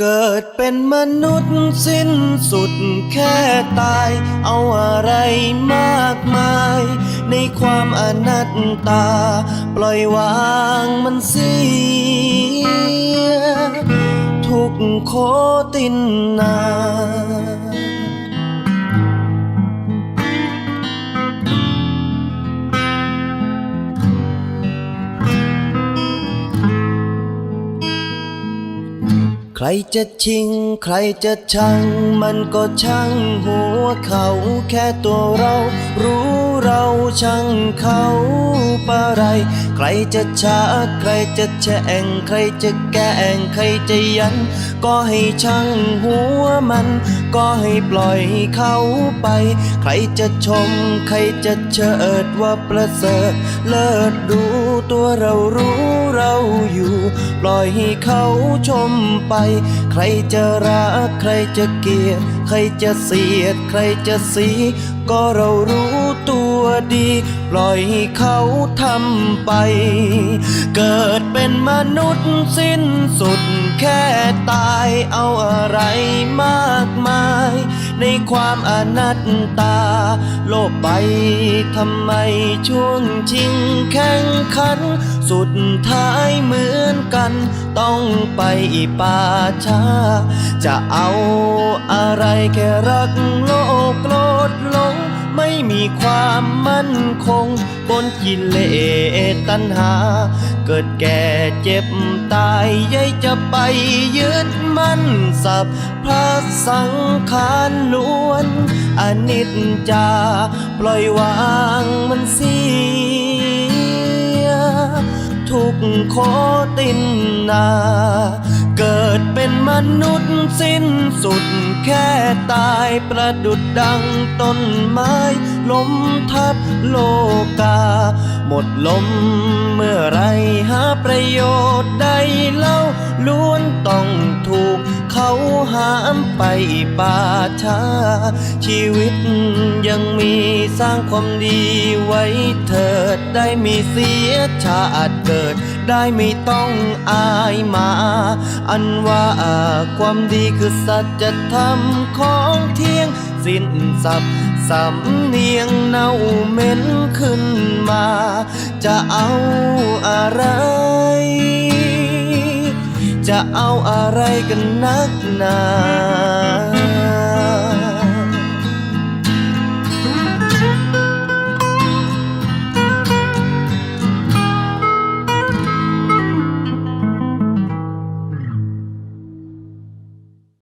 เกิดเป็นมนุษย์สิ้นสุดแค่ตาย เอาอะไรมากมาย ในความอนัตตา ปล่อยวางมันเสียทุกโคตินนา รจะชิง ใครจะชัง มันก็ช่างหัวเขาแค่ตัวเรา รู้เราช่างเขาปะไร ใครจะช้าใครจะแช่งใครจะแกล้งใครจะยัน ก็ให้ช่างหัวมัน ก็ให้ปล่อยเขาไป ใครจะชม ใครจะเชิดว่าประเสริฐ เลิศดูตัวเรารู้เรา ปล่อยให้เขาชมไป ใครจะรัก ใครจะเกลียด ใครจะเสียด ใครจะสี ก็เรารู้ตัวดี ปล่อยให้เขาทำไป เกิดเป็นมนุษย์สิ้นสุดแค่ตายเอาอะไรมากมาย ในความอนัตตา โลภไปทำไมช่วงชิงแข่งขัน สุดท้ายเหมือ กัน ต้องไปป่าช้า จะเอาอะไรแค่รักโลกโกรธหลง ไม่มีความมั่นคง บนกิเลสตัณหา เกิดแก่เจ็บตายยัยจะไปยึดมั่นสับพระสังขารล้วนอนิจจา ปล่อยวางมันเสีย ทุกโคตินนา เกิดเป็นมนุษย์สิ้นสุดแค่ตายประดุดดังต้นไม้ล้มทับโลกา หมดลมเมื่อไรหาประโยชน์ได้ เขาหามไปป่าช้า ชีวิตยังมีสร้างความดีไว้เถิด ได้มีเสียชาติเกิด ได้ไม่ต้องอายมา อันว่าความดีคือสัจธรรมของเที่ยงสิ้นสับสำเนียงเน่าเหม็นขึ้นมา จะเอาอะไร เอาอะไรกันนักหนา